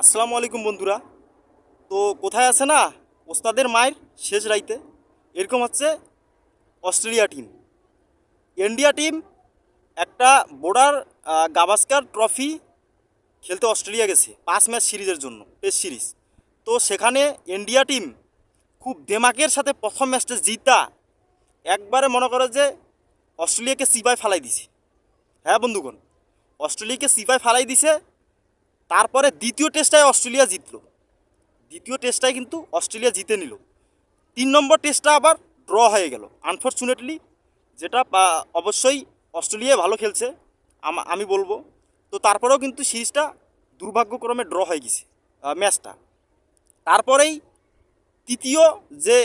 আসসালামু আলাইকুম বন্ধুরা। তো কোথায় আছে না? ওস্তাদের মায়ের শেষ রাইতে। এরকম হচ্ছে অস্ট্রেলিয়া টিম ইন্ডিয়া টিম একটা বোর্ডার গাভাস্কার ট্রফি খেলতে অস্ট্রেলিয়া গেছে পাঁচ ম্যাচ সিরিজের জন্য টেস্ট সিরিজ তো সেখানে ইন্ডিয়া টিম খুব দেমাকের সাথে প্রথম ম্যাচটা জিতা। একবারে মনে করে যে অস্ট্রেলিয়াকে সিপাই ফালাই দিছে। হ্যাঁ বন্ধুগণ, অস্ট্রেলিয়াকে সিপাই ফালাই দিছে তারপরে দ্বিতীয় টেস্টটায় অস্ট্রেলিয়া জিতলো। দ্বিতীয় টেস্টটায় কিন্তু অস্ট্রেলিয়া জিতে নিল। তিন নম্বর টেস্টটা আবার ড্র হয়ে গেল আনফর্চুনেটলি যেটা অবশ্যই অস্ট্রেলিয়া ভালো খেলছে, আমি বলব। তো তারপরেও কিন্তু সিরিজটা দুর্ভাগ্যক্রমে ড্র হয়ে গেছে ম্যাচটা। তারপরেই তৃতীয় যে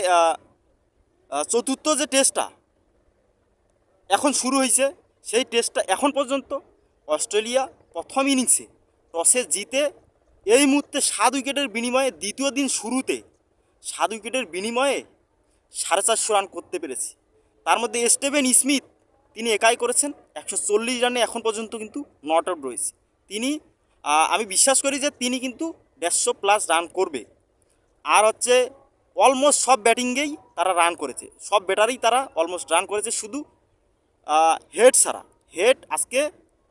চতুর্থ যে টেস্টটা এখন শুরু হয়েছে, সেই টেস্টটা এখন পর্যন্ত অস্ট্রেলিয়া প্রথম ইনিংসে টসে জিতে এই মুহূর্তে সাত উইকেটের বিনিময়ে দ্বিতীয় দিন শুরুতে সাত উইকেটের বিনিময়ে সাড়ে চারশো রান করতে পেরেছে। তার মধ্যে স্টেভেন স্মিথ তিনি একাই করেছেন, একশো চল্লিশ রানে এখন পর্যন্ত কিন্তু নট আউট রয়েছে। তিনি আমি বিশ্বাস করি যে তিনি কিন্তু দেড়শো প্লাস রান করবে। আর হচ্ছে অলমোস্ট সব ব্যাটিংয়েই তারা রান করেছে। সব ব্যাটারেই তারা অলমোস্ট রান করেছে, শুধু হেড ছাড়া। হেড আজকে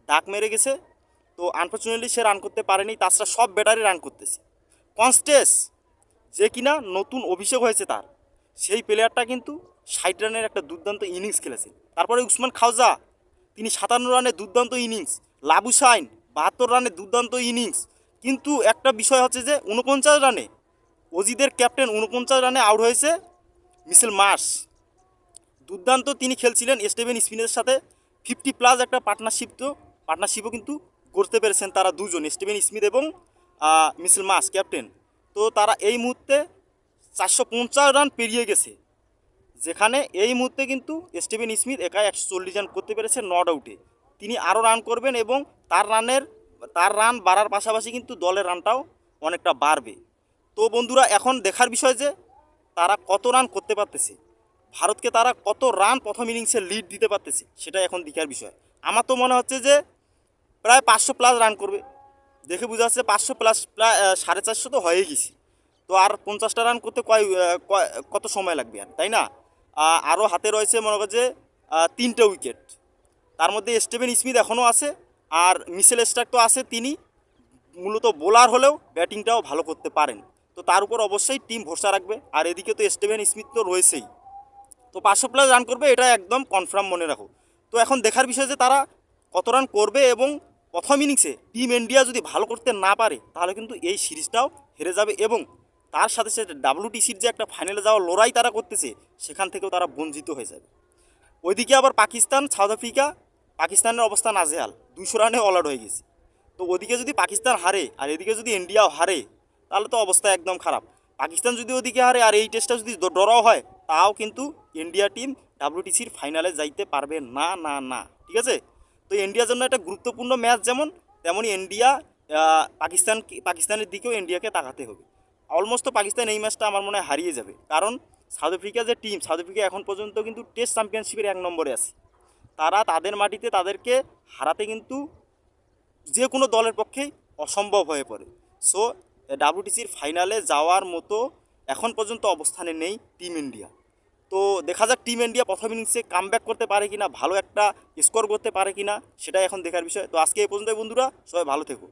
ডাক মেরে গেছে তো আনফর্চুনেটলি সে রান করতে পারেনি, তাছাড়া সব ব্যাটারি রান করতেছে। কনস্টেস যে কিনা নতুন অভিষেক হয়েছে তার, সেই প্লেয়ারটা কিন্তু ষাট রানের একটা দুর্দান্ত ইনিংস খেলেছে। তারপরে উসমান খাওজা, তিনি সাতান্ন রানে দুর্দান্ত ইনিংস লাবু সাইন বাহাত্তর রানে দুর্দান্ত ইনিংস কিন্তু একটা বিষয় হচ্ছে যে, উনপঞ্চাশ রানে অজিদের ক্যাপ্টেন উনপঞ্চাশ রানে আউট হয়েছে মিসেল মার্স দুর্দান্ত তিনি খেলছিলেন স্টেভেন স্পিনের সাথে। ফিফটি প্লাস একটা পার্টনারশিপ তো পার্টনারশিপও কিন্তু করতে পেরেছেন তারা দুজন, স্টিভেন স্মিথ এবং মিসেল মাস ক্যাপ্টেন। তো তারা এই মুহূর্তে চারশো পঞ্চাশ রান পেরিয়ে গেছে, যেখানে এই মুহূর্তে কিন্তু স্টিভেন স্মিথ একাই একশো চল্লিশ রান করতে পেরেছে, নট আউটে। তিনি আরও রান করবেন এবং তার রানের, তার রান বাড়ার পাশাপাশি কিন্তু দলের রানটাও অনেকটা বাড়বে। তো বন্ধুরা, এখন দেখার বিষয় যে তারা কত রান করতে পারতেছে, ভারতকে তারা কত রান প্রথম ইনিংসে লিড দিতে পারতেছে সেটা এখন দেখার বিষয়। আমার তো মনে হচ্ছে যে প্রায় পাঁচশো প্লাস রান করবে। দেখে বোঝা যাচ্ছে পাঁচশো প্লাস প্রায় সাড়ে চারশো তো হয়ে গেছি। তো আর পঞ্চাশটা রান করতে কয় কত সময় লাগবে আর, তাই না? আরও হাতে রয়েছে মনে করছে তিনটে উইকেট তার মধ্যে স্টিভেন স্মিথ এখনও আছে, আর মিসেল স্টার্ক তো আছে তিনি। মূলত বোলার হলেও ব্যাটিংটাও ভালো করতে পারেন। তো তার উপর অবশ্যই টিম ভরসা রাখবে। আর এদিকে তো স্টিভেন স্মিথ তো রয়েছেই। তো পাঁচশো প্লাস রান করবে, এটা একদম কনফার্ম মনে রাখো। তো এখন দেখার বিষয় যে তারা কত রান করবে এবং প্রথম ইনিংসে টিম ইন্ডিয়া যদি ভালো করতে না পারে, তাহলে কিন্তু এই সিরিজটাও হেরে যাবে এবং তার সাথে সাথে ডাব্লিউটিসির যে একটা ফাইনালে যাওয়ার লড়াই তারা করতেছে, সেখান থেকেও তারা বঞ্চিত হয়ে যাবে। ওইদিকে আবার পাকিস্তান সাউথ আফ্রিকা পাকিস্তানের অবস্থা নাজেহাল। দুশো রানে অল আউট হয়ে গেছে। তো ওদিকে যদি পাকিস্তান হারে আর এদিকে যদি ইন্ডিয়াও হারে, তাহলে তো অবস্থা একদম খারাপ। পাকিস্তান যদি ওদিকে হারে আর এই টেস্টটা যদি ড্রও হয়, তাও কিন্তু ইন্ডিয়া টিম ডাব্লিউটিসির ফাইনালে যাইতে পারবে না না না। ঠিক আছে? তো ইন্ডিয়ার জন্য একটা গুরুত্বপূর্ণ ম্যাচ যেমন, তেমনই ইন্ডিয়া পাকিস্তান পাকিস্তানের দিকেও ইন্ডিয়াকে তাকাতে হবে। অলমোস্ট তো পাকিস্তান এই ম্যাচটা আমার মনে হয় হারিয়ে যাবে। কারণ সাউথ আফ্রিকা যে টিম সাউথ আফ্রিকা এখন পর্যন্ত কিন্তু টেস্ট চ্যাম্পিয়নশিপের এক নম্বরে আছে। তারা তাদের মাটিতে তাদেরকে হারাতে কিন্তু যে কোনো দলের পক্ষেই অসম্ভব হয়ে পড়ে। সো ডাব্লিউটিসির ফাইনালে যাওয়ার মতো এখন পর্যন্ত অবস্থানে নেই টিম ইন্ডিয়া তো দেখা যাক টিম ইন্ডিয়া প্রথম ইনিংসে কাম করতে পারে কিনা, ভালো একটা স্কোর করতে পারে কিনা, সেটাই এখন দেখার বিষয়। তো আজকে এই পর্যন্ত বন্ধুরা, সবাই ভালো থেকো।